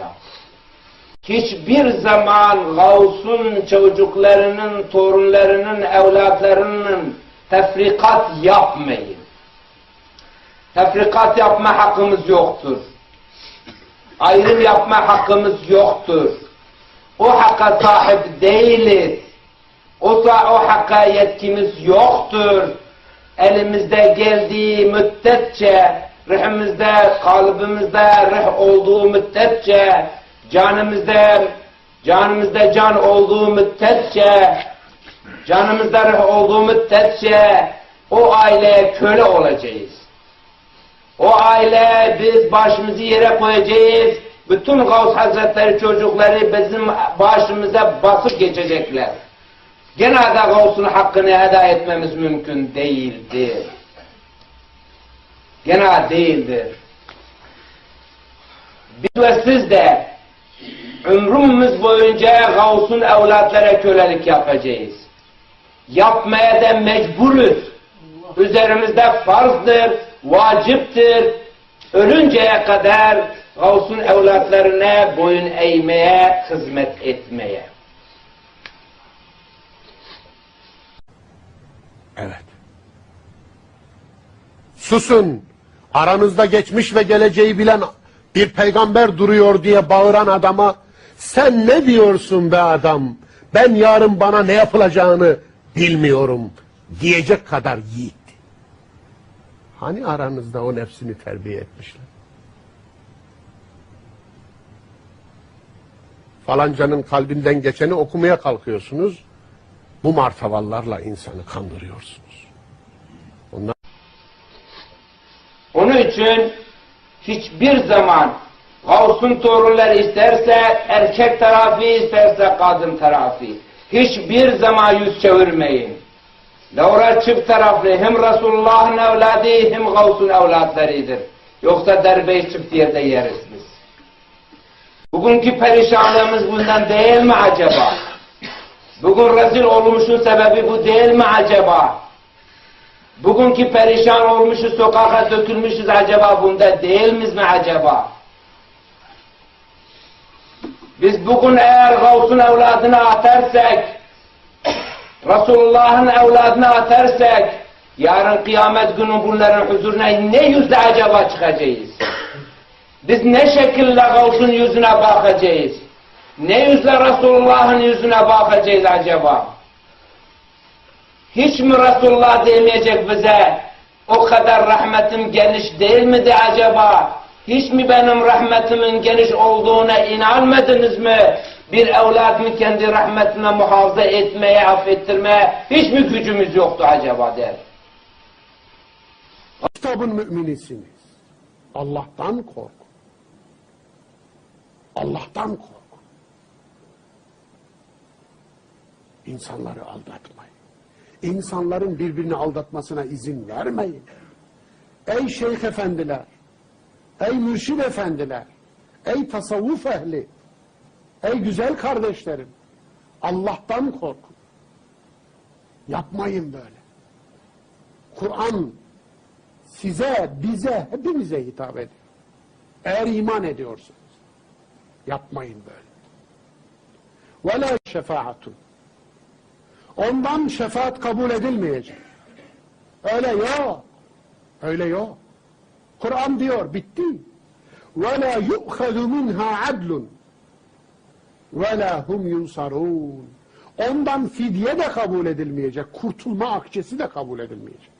haşa. Hiçbir zaman Gavs'un çocuklarının, torunlarının, evlatlarının tefrikat yapmayın. Tefrikat yapma hakkımız yoktur. Ayrım yapma hakkımız yoktur. O hakka sahip değiliz. O, o hakka yetkimiz yoktur. Elimizde geldiği müddetçe, ruhumuzda, kalbimizde ruh olduğu müddetçe, canımızda, canımızda can olduğu müddetçe, canımızda ruh olduğu müddetçe o aileye köle olacağız. O aile biz başımızı yere koyacağız. Bütün Gavs Hazretleri çocukları bizim başımıza basıp geçecekler. Gene de Gavs'un hakkını eda etmemiz mümkün değildir. Gene değildir. Biz ve siz de ömrümüz boyunca Gavs'un evlatlara kölelik yapacağız. Yapmaya da mecburuz. Üzerimizde farzdır, vaciptir. Ölünceye kadar Gavs'un evlatlarına boyun eğmeye, hizmet etmeye. Evet. Susun. Aranızda geçmiş ve geleceği bilen bir peygamber duruyor diye bağıran adama sen ne diyorsun be adam? Ben yarın bana ne yapılacağını bilmiyorum diyecek kadar yiğit. Hani aranızda o nefsini terbiye etmişler? Falancanın kalbinden geçeni okumaya kalkıyorsunuz. Bu martavallarla insanı kandırıyorsunuz. Ondan Onun için hiçbir zaman Gavs'un torunları isterse erkek tarafı isterse kadın tarafı hiçbir zaman yüz çevirmeyin. Davra çift taraflı hem Resulullah'ın evladı hem Gavs'un evlatlarıdır. Yoksa derbeyi çift yerde yeriz biz. Bugünkü perişanlığımız bundan değil mi acaba? Bugün rezil olmuşun sebebi bu değil mi acaba? Bugünkü perişan olmuşuz, sokağa dökülmüşüz acaba bunda değil miyiz mi acaba? Biz bugün eğer Gavs'un evladını atarsak, Resulullah'ın evladını atarsak, yarın kıyamet günü bunların huzuruna ne yüzle acaba çıkacağız? Biz ne şekilde Gavs'un yüzüne bakacağız? Ne yüzle Resulullah'ın yüzüne bakacağız acaba? Hiç mi Resulullah demeyecek bize? O kadar rahmetim geniş değil miydi acaba? Hiç mi benim rahmetimin geniş olduğuna inanmadınız mı? Bir evladımı kendi rahmetine muhafaza etmeye, affettirmeye hiç mi gücümüz yoktu acaba der. kitabın müminisiniz. Allah'tan kork. Allah'tan kork. İnsanları aldatmayın. İnsanların birbirini aldatmasına izin vermeyin. Ey şeyh efendiler, ey mürşid efendiler, ey tasavvuf ehli, ey güzel kardeşlerim, Allah'tan korkun. Yapmayın böyle. Kur'an size, bize, hepimize hitap ediyor. Eğer iman ediyorsanız yapmayın böyle. La şefaatun. Ondan şefaat kabul edilmeyecek. Öyle yok. Öyle yok. Kur'an diyor bitti. Yu'khadu minha adlun. Ve la hum yunsarun. Ondan fidye de kabul edilmeyecek. Kurtulma akçesi de kabul edilmeyecek.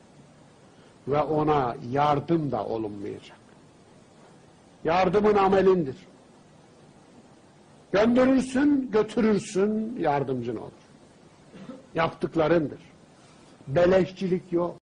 Ve ona yardım da olunmayacak. Yardımın amelindir. Gönderirsin, götürürsün, yardımcın olur. Yaptıklarındır. Beleşçilik yok.